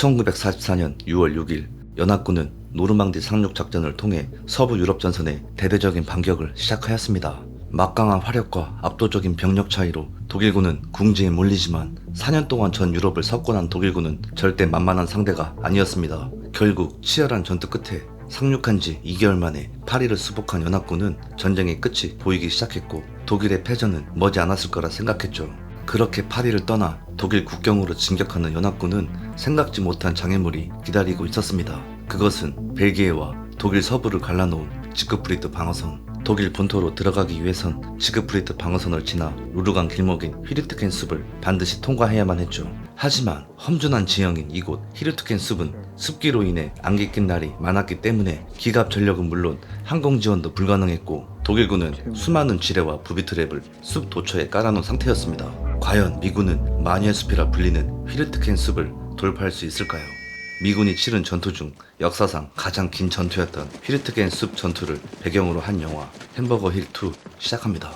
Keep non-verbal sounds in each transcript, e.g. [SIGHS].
1944년 6월 6일 연합군은 노르망디 상륙 작전을 통해 서부 유럽 전선에 대대적인 반격을 시작하였습니다. 막강한 화력과 압도적인 병력 차이로 독일군은 궁지에 몰리지만 4년 동안 전 유럽을 석권한 독일군은 절대 만만한 상대가 아니었습니다. 결국 치열한 전투 끝에 상륙한 지 2개월 만에 파리를 수복한 연합군은 전쟁의 끝이 보이기 시작했고 독일의 패전은 머지 않았을 거라 생각했죠. 그렇게 파리를 떠나 독일 국경으로 진격하는 연합군은 생각지 못한 장애물이 기다리고 있었습니다. 그것은 벨기에와 독일 서부를 갈라놓은 지크프리트 방어선. 독일 본토로 들어가기 위해선 지크프리트 방어선을 지나 루르강 길목인 휘르트켄 숲을 반드시 통과해야만 했죠. 하지만 험준한 지형인 이곳 히르트켄 숲은 습기로 인해 안개 낀 날이 많았기 때문에 기갑 전력은 물론 항공 지원도 불가능했고 독일군은 수많은 지뢰와 부비트랩을 숲 도처에 깔아놓은 상태였습니다. 과연 미군은 마녀의 숲이라 불리는 휘르트켄 숲을 돌파할 수 있을까요? 미군이 치른 전투 중 역사상 가장 긴 전투였던 휘르트겐 숲 전투를 배경으로 한 영화 햄버거 힐 2 시작합니다.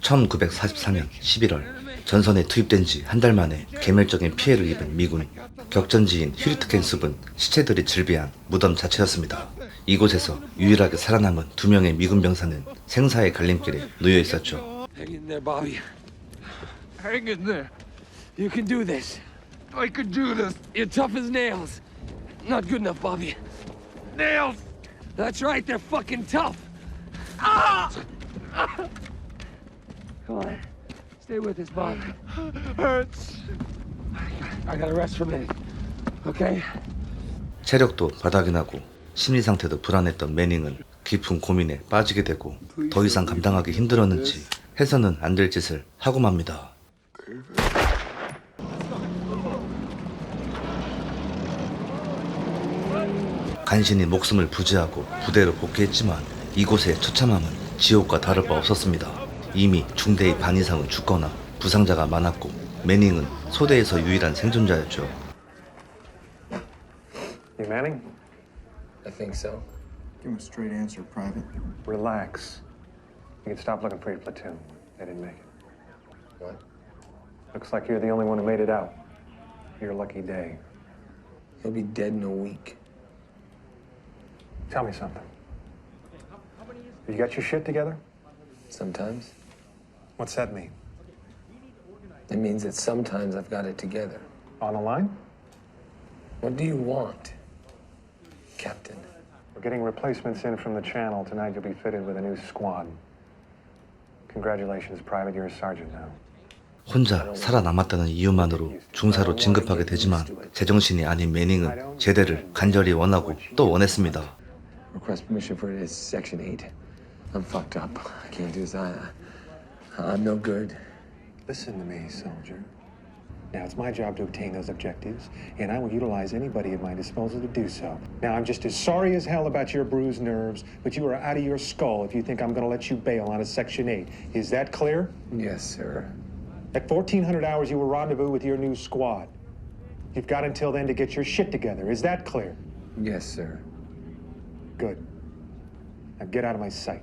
1944년 11월 전선에 투입된 지 한 달 만에 개멸적인 피해를 입은 미군 격전지인 휘르트켄 숲은 시체들이 즐비한 무덤 자체였습니다. 이곳에서 유일하게 살아남은 두 명의 미군 병사는 생사의 갈림길에 놓여 있었죠. Come on. Stay with us, Bob. [SIGHS] Hurts. I gotta rest for a minute. Okay? 체력도 바닥이 나고 심리 상태도 불안했던 매닝은 깊은 고민에 빠지게 되고 더 이상 감당하기 힘들었는지 해서는 안 될 짓을 하고 맙니다. 간신히 목숨을 부지하고 부대로 복귀했지만 이곳의 처참함은 지옥과 다를 바 없었습니다. 이미 중대의 반 이상은 죽거나 부상자가 많았고 매닝은 소대에서 유일한 생존자였죠. You Manning? I think so. Give him a straight answer, Private. Relax. You can stop looking for your platoon. They didn't make it. What? Looks like you're the only one who made it out. Your lucky day. He'll be dead in a week. Tell me something. You got your shit together? Sometimes. What's that mean? It means that sometimes I've got it together. On the line? What do you want, Captain? We're getting replacements in from the channel. Tonight you'll be fitted with a new squad. Congratulations, Private. You're a sergeant now. 혼자 살아남았다는 이유만으로 중사로 진급하게 되지만 제정신이 아닌 매닝은 제대를 간절히 원하고 또 원했습니다. Request permission for this Section 8. I'm fucked up. I can't do this. I, I'm no good. Listen to me, soldier. Now, it's my job to obtain those objectives, and I will utilize anybody at my disposal to do so. Now, I'm just as sorry as hell about your bruised nerves, but you are out of your skull if you think I'm going to let you bail on a Section 8. Is that clear? Yes, sir. At 1400 hours, you will rendezvous with your new squad. You've got until then to get your shit together. Is that clear? Yes, sir. Good. Now get out of my sight.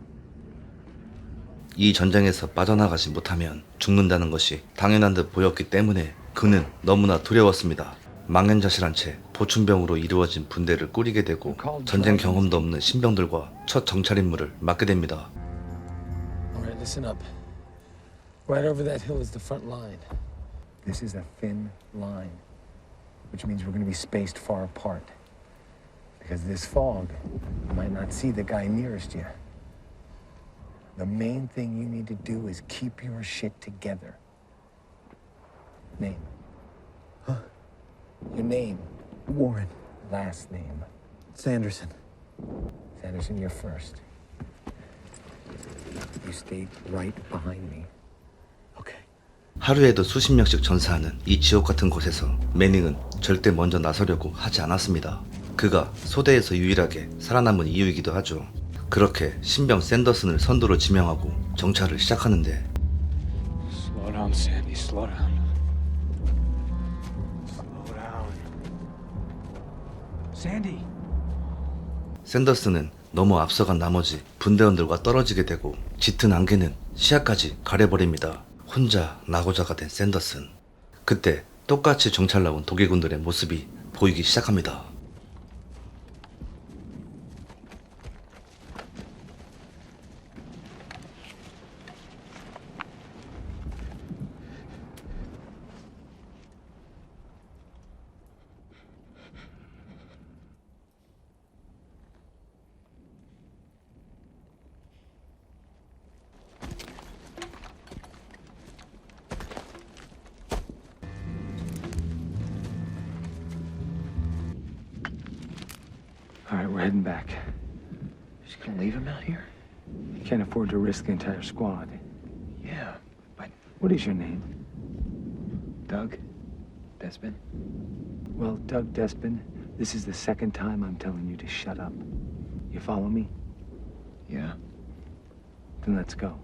이 전쟁에서 빠져나가지 못하면 죽는다는 것이 당연한 듯 보였기 때문에 그는 너무나 두려웠습니다. 망연자실한 채 보충병으로 이루어진 분대를 꾸리게 되고 전쟁 경험도 없는 신병들과 첫 정찰 임무를 맡게 됩니다. All right, listen up. Right over that hill is the front line. This is a thin line, which means we're going to be spaced far apart. Because this fog, you might not see the guy nearest you. The main thing you need to do is keep your shit together. Name. Huh? Your name. Warren. Last name. Sanderson. Sanderson, you're first. You stay right behind me. Okay. 하루에도 수십 명씩 전사하는 이 지옥 같은 곳에서 매닝은 절대 먼저 나서려고 하지 않았습니다. 그가 소대에서 유일하게 살아남은 이유이기도 하죠. 그렇게 신병 샌더슨을 선두로 지명하고 정찰을 시작하는데. 샌더스는 너무 앞서간 나머지 분대원들과 떨어지게 되고 짙은 안개는 시야까지 가려버립니다. 혼자 나고자가 된 샌더슨. 그때 똑같이 정찰 나온 독일군들의 모습이 보이기 시작합니다. we're heading back. Just gonna leave him out here? You can't afford to risk the entire squad. Yeah, but What is your name? Doug? Despin? Well, Doug Despin, this is the second time I'm telling you to shut up. You follow me? Yeah. Then let's go.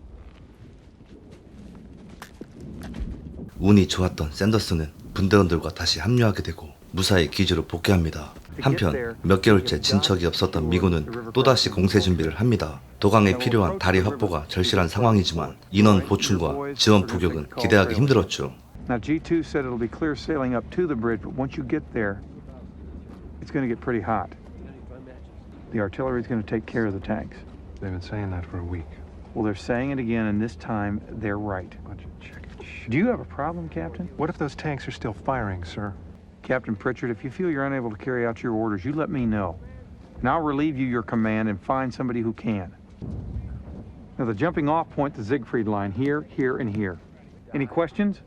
운이 좋았던 샌더스는 분대원들과 다시 합류하게 되고 무사히 기지로 복귀합니다. 한편 몇 개월째 진척이 없었던 미군은 또다시 공세 준비를 합니다. 도강에 필요한 다리 확보가 절실한 상황이지만 인원 보충과 지원 부족은 기대하기 힘들었죠. Now, G2 said it'll be clear sailing up to the bridge, but once you get there, it's going to get pretty hot. The artillery's going to take care of the tanks. They've been saying that for a week. Well, they're saying it again, and this time they're right. Do you have a problem, Captain? What if those tanks are still firing, sir? Captain Pritchard, if you feel you're unable to carry out your orders, you let me know. And I'll relieve you your command and find somebody who can. Now, the jumping off point, the Siegfried line, here, here, and here. Any questions?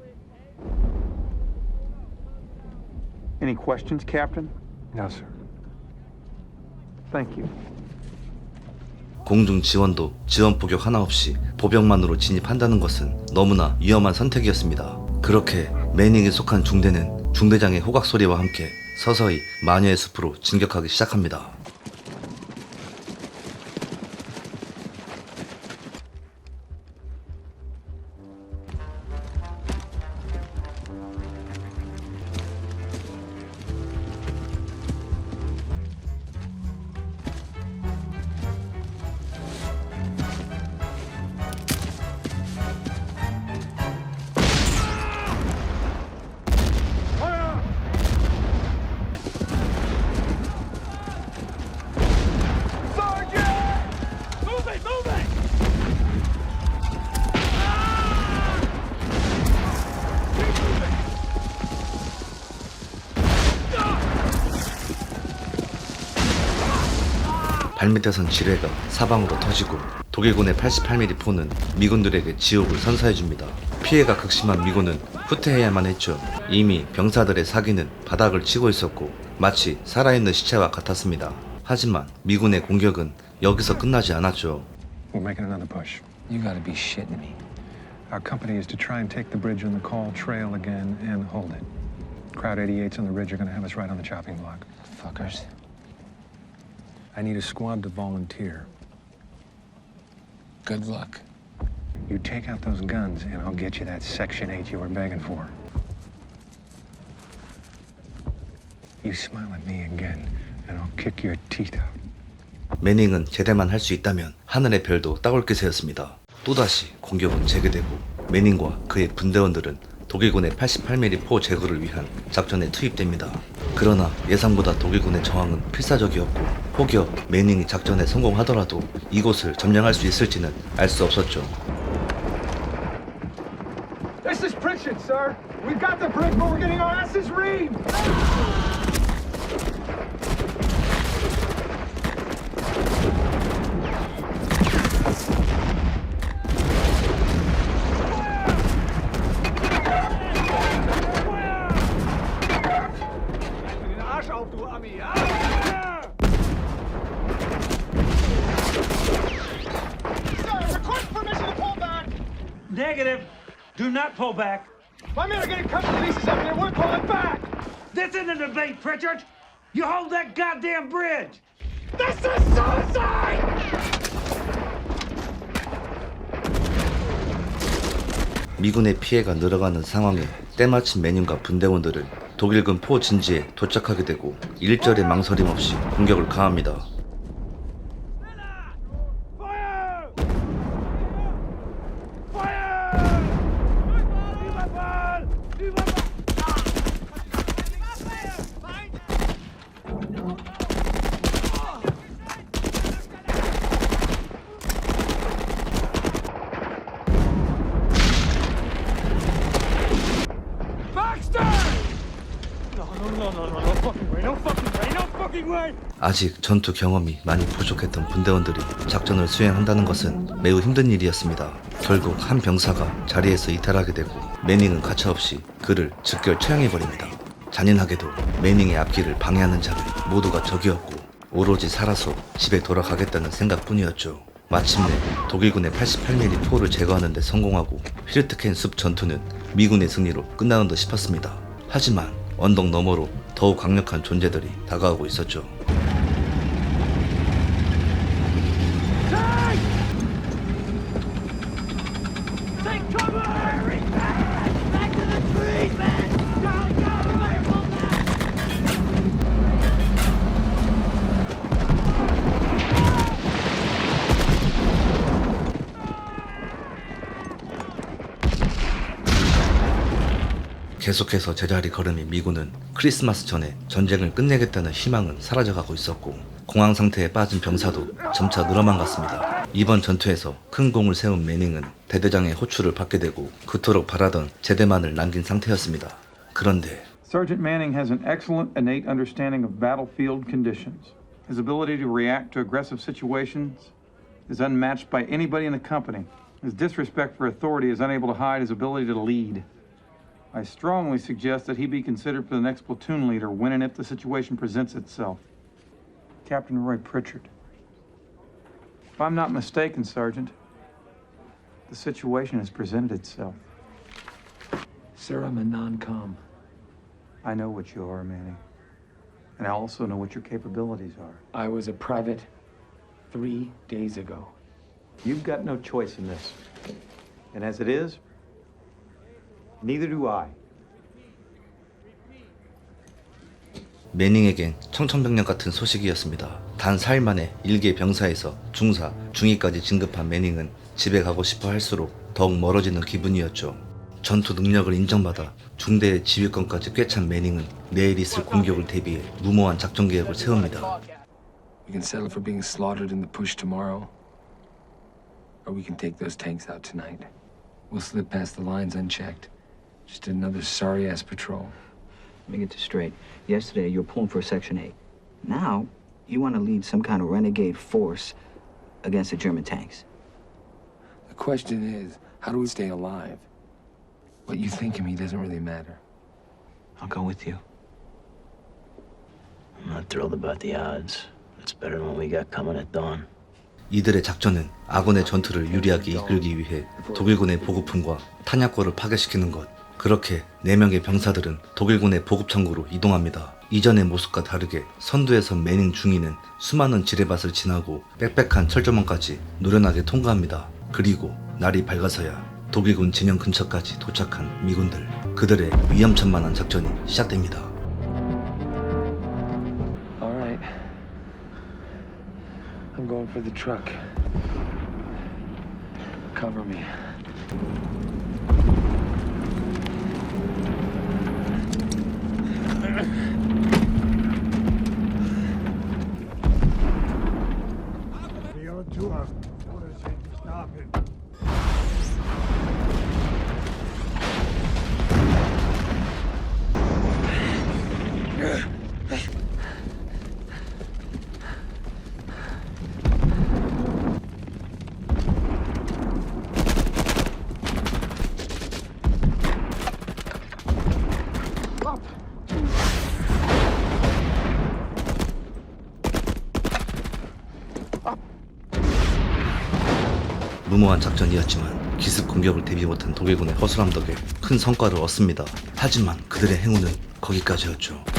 Any questions, Captain? No, sir. Thank you. 공중 지원도 지원 포격 하나 없이 보병만으로 진입한다는 것은 너무나 위험한 선택이었습니다. 그렇게 매닝에 속한 중대는 중대장의 호각 소리와 함께 서서히 마녀의 숲으로 진격하기 시작합니다. 발밑에선 지뢰가 사방으로 터지고 독일군의 88mm 포는 미군들에게 지옥을 선사해줍니다. 피해가 극심한 미군은 후퇴해야만 했죠. 이미 병사들의 사기는 바닥을 치고 있었고 마치 살아있는 시체와 같았습니다. 하지만 미군의 공격은 여기서 끝나지 않았죠. We're making another push. You gotta be shitting me. Our company is to try and take the bridge on the call trail again and hold it. Crowd 88's on the ridge are to have us right on the chopping block. Fuckers. I need a squad to volunteer. Good luck. You take out those guns, and I'll get you that Section 8 you were begging for. You smile at me again, and I'll kick your teeth out. 매닝은 제대만 할 수 있다면 하늘의 별도 따올 기세였습니다. 또다시 공격은 재개되고 매닝과 그의 분대원들은 독일군의 88mm 포 제거를 위한 작전에 투입됩니다. 그러나 예상보다 독일군의 저항은 필사적이었고 혹여 매닝이 작전에 성공하더라도 이곳을 점령할 수 있을지는 알 수 없었죠. This is Pritchard, sir. We've got the bridge, but we're getting our asses reamed. Negative. Do not pull back. My men are getting cut to pieces up here. We're pulling back. This isn't a debate, Pritchard. You hold that goddamn bridge. This is suicide! 미군의 피해가 늘어가는 상황에 때마침 매닝과 분대원들은 독일군 포 진지에 도착하게 되고 일절의 망설임 없이 공격을 가합니다. 아직 전투 경험이 많이 부족했던 군대원들이 작전을 수행한다는 것은 매우 힘든 일이었습니다. 결국 한 병사가 자리에서 이탈하게 되고 매닝은 가차없이 그를 즉결 처형해버립니다. 잔인하게도 매닝의 앞길을 방해하는 자를 모두가 적이었고 오로지 살아서 집에 돌아가겠다는 생각뿐이었죠. 마침내 독일군의 88mm 포를 제거하는 데 성공하고 휘르트켄 숲 전투는 미군의 승리로 끝나는 듯 싶었습니다. 하지만 언덕 너머로 더욱 강력한 존재들이 다가오고 있었죠. 계속해서 제자리 걸음인 미군은 크리스마스 전에 전쟁을 끝내겠다는 희망은 사라져가고 있었고 공황 상태에 빠진 병사도 점차 늘어만 갔습니다. 이번 전투에서 큰 공을 세운 매닝은 대대장의 호출을 받게 되고 그토록 바라던 제대만을 남긴 상태였습니다. 그런데 Sergeant Manning has an excellent innate understanding of battlefield conditions. His ability to react to aggressive situations is unmatched by anybody in the company. His disrespect for authority is unable to hide his ability to lead. I strongly suggest that he be considered for the next platoon leader when and if the situation presents itself. Captain Roy Pritchard. If I'm not mistaken, Sergeant, the situation has presented itself. Sir, I'm a non-com. I know what you are, Manning. And I also know what your capabilities are. I was a private three days ago. You've got no choice in this. And as it is, neither do I. 매닝에겐 청천벽력 같은 소식이었습니다. 단 4일 만에 일개 병사에서 중사, 중위까지 진급한 매닝은 집에 가고 싶어 할수록 더욱 멀어지는 기분이었죠. 전투 능력을 인정받아 중대의 지휘권까지 꿰찬 매닝은 내일 있을 공격을 대비해 무모한 작전 계획을 세웁니다. We can settle for being slaughtered in the push tomorrow, or we can take those tanks out tonight. We'll slip past the lines unchecked. Just another sorry ass patrol. Let me get this straight. Yesterday, you were pulling for Section 8. Now, you want to lead some kind of renegade force against the German tanks. The question is, how do we stay alive? What you think of me doesn't really matter. I'll go with you. I'm not thrilled about the odds. It's better than what we got coming at dawn. 이들의 작전은 아군의 전투를 유리하게 이끌기 위해 독일군의 보급품과 탄약고를 파괴시키는 것. 그렇게 4명의 병사들은 독일군의 보급 창구로 이동합니다. 이전의 모습과 다르게 선두에선 매닝 중위는 수많은 지뢰밭을 지나고 빽빽한 철조망까지 노련하게 통과합니다. 그리고 날이 밝아서야 독일군 진영 근처까지 도착한 미군들. 그들의 위험천만한 작전이 시작됩니다. All right. I'm going for the truck. Cover me. Yeah. [LAUGHS] 무모한 작전이었지만 기습 공격을 대비 못한 독일군의 허술함 덕에 큰 성과를 얻습니다. 하지만 그들의 행운은 거기까지였죠.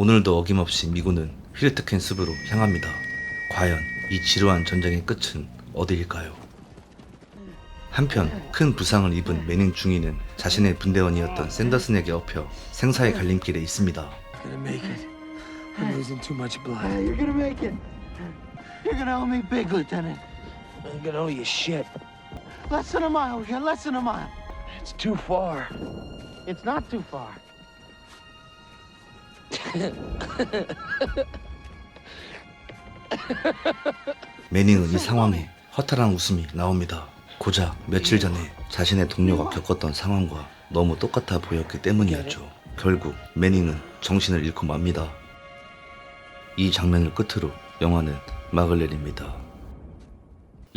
오늘도 어김없이 미군은 힐트켄 숲으로 향합니다. 과연 이 지루한 전쟁의 끝은 어디일까요? 한편 큰 부상을 입은 매닝 중위는 자신의 분대원이었던 샌더슨에게 엎여 생사의 갈림길에 있습니다. Gonna make it. I'm losing too much blood. You're gonna make it. You're gonna owe me big, Lieutenant. I'm gonna owe you shit. Less than a mile here, less than a mile. It's too far. It's not too far. [LAUGHS] 매닝은 이 상황에 허탈한 웃음이 나옵니다. 고작 며칠 전에 자신의 동료가 겪었던 상황과 너무 똑같아 보였기 때문이었죠. 결국 매닝은 정신을 잃고 맙니다. 이 장면을 끝으로 영화는 막을 내립니다.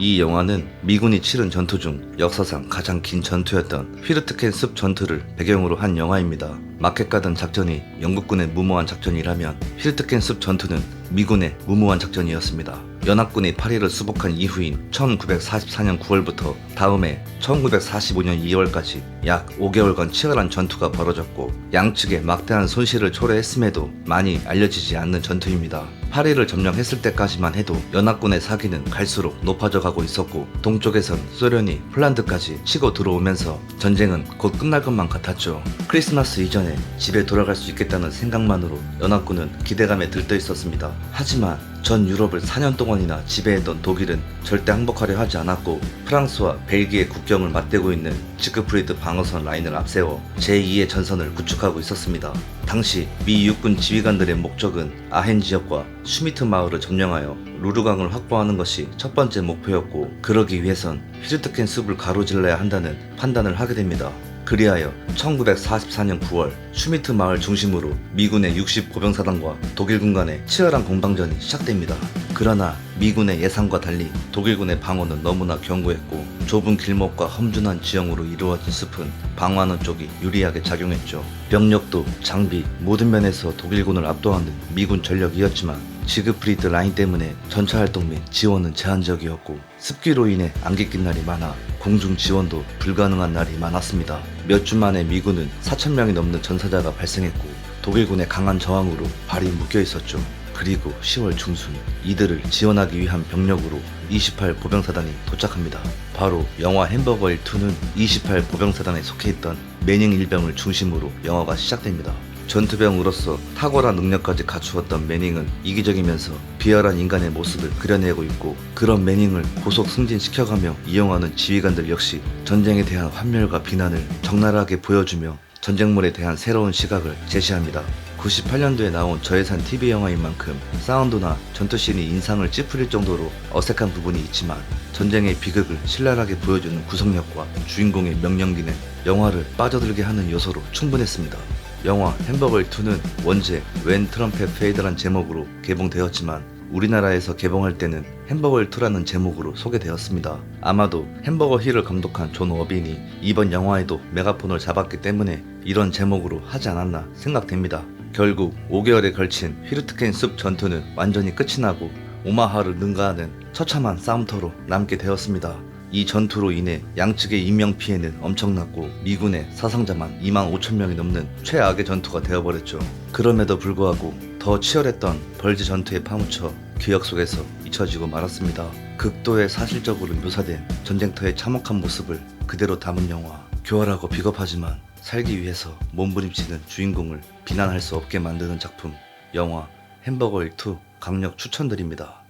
이 영화는 미군이 치른 전투 중 역사상 가장 긴 전투였던 휘르트켄 습 전투를 배경으로 한 영화입니다. 마켓 가든 작전이 영국군의 무모한 작전이라면 휘르트켄 습 전투는 미군의 무모한 작전이었습니다. 연합군이 파리를 수복한 이후인 1944년 9월부터 다음해 1945년 2월까지 약 5개월간 치열한 전투가 벌어졌고 양측에 막대한 손실을 초래했음에도 많이 알려지지 않는 전투입니다. 파리를 점령했을 때까지만 해도 연합군의 사기는 갈수록 높아져 가고 있었고 동쪽에선 소련이 폴란드까지 치고 들어오면서 전쟁은 곧 끝날 것만 같았죠. 크리스마스 이전에 집에 돌아갈 수 있겠다는 생각만으로 연합군은 기대감에 들떠 있었습니다. 하지만 전 유럽을 4년 동안이나 지배했던 독일은 절대 항복하려 하지 않았고 프랑스와 벨기에 국경을 맞대고 있는 지크프리드 방어선 라인을 앞세워 제2의 전선을 구축하고 있었습니다. 당시 미 육군 지휘관들의 목적은 아헨 지역과 슈미트 마을을 점령하여 루르강을 확보하는 것이 첫 번째 목표였고 그러기 위해선 휘르트켄 숲을 가로질러야 한다는 판단을 하게 됩니다. 그리하여 1944년 9월 슈미트 마을 중심으로 미군의 60고병사단과 독일군 간의 치열한 공방전이 시작됩니다. 그러나 미군의 예상과 달리 독일군의 방어는 너무나 견고했고 좁은 길목과 험준한 지형으로 이루어진 숲은 방어하는 쪽이 유리하게 작용했죠. 병력도 장비 모든 면에서 독일군을 압도하는 미군 전력이었지만 지그프리드 라인 때문에 전차 활동 및 지원은 제한적이었고 습기로 인해 안개 낀 날이 많아 공중 지원도 불가능한 날이 많았습니다. 몇 주 만에 미군은 4천명이 넘는 전사자가 발생했고 독일군의 강한 저항으로 발이 묶여 있었죠. 그리고 10월 중순 이들을 지원하기 위한 병력으로 28 보병사단이 도착합니다. 바로 영화 햄버거 1-2는 28 보병사단에 속해 있던 매닝 일병을 중심으로 영화가 시작됩니다. 전투병으로서 탁월한 능력까지 갖추었던 매닝은 이기적이면서 비열한 인간의 모습을 그려내고 있고 그런 매닝을 고속 승진시켜가며 이용하는 지휘관들 역시 전쟁에 대한 환멸과 비난을 적나라하게 보여주며 전쟁물에 대한 새로운 시각을 제시합니다. 98년도에 나온 저예산 TV 영화인 만큼 사운드나 전투씬이 인상을 찌푸릴 정도로 어색한 부분이 있지만 전쟁의 비극을 신랄하게 보여주는 구성력과 주인공의 명령기는 영화를 빠져들게 하는 요소로 충분했습니다. 영화 햄버거2는 원제 웬 트럼펫 페이드란 제목으로 개봉되었지만 우리나라에서 개봉할 때는 햄버거2라는 제목으로 소개되었습니다. 아마도 햄버거 힐을 감독한 존 어빈이 이번 영화에도 메가폰을 잡았기 때문에 이런 제목으로 하지 않았나 생각됩니다. 결국 5개월에 걸친 휘르트켄 숲 전투는 완전히 끝이 나고 오마하를 능가하는 처참한 싸움터로 남게 되었습니다. 이 전투로 인해 양측의 인명 피해는 엄청났고 미군의 사상자만 2만 5천 명이 넘는 최악의 전투가 되어버렸죠. 그럼에도 불구하고 더 치열했던 벌지 전투에 파묻혀 기억 속에서 잊혀지고 말았습니다. 극도의 사실적으로 묘사된 전쟁터의 참혹한 모습을 그대로 담은 영화. 교활하고 비겁하지만 살기 위해서 몸부림치는 주인공을 비난할 수 없게 만드는 작품. 영화 햄버거 1 2 강력 추천드립니다.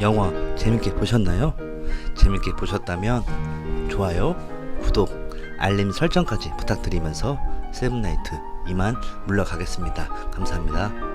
영화 재밌게 보셨나요? 재밌게 보셨다면 좋아요, 구독, 알림 설정까지 부탁드리면서 세븐나이트 이만 물러가겠습니다. 감사합니다.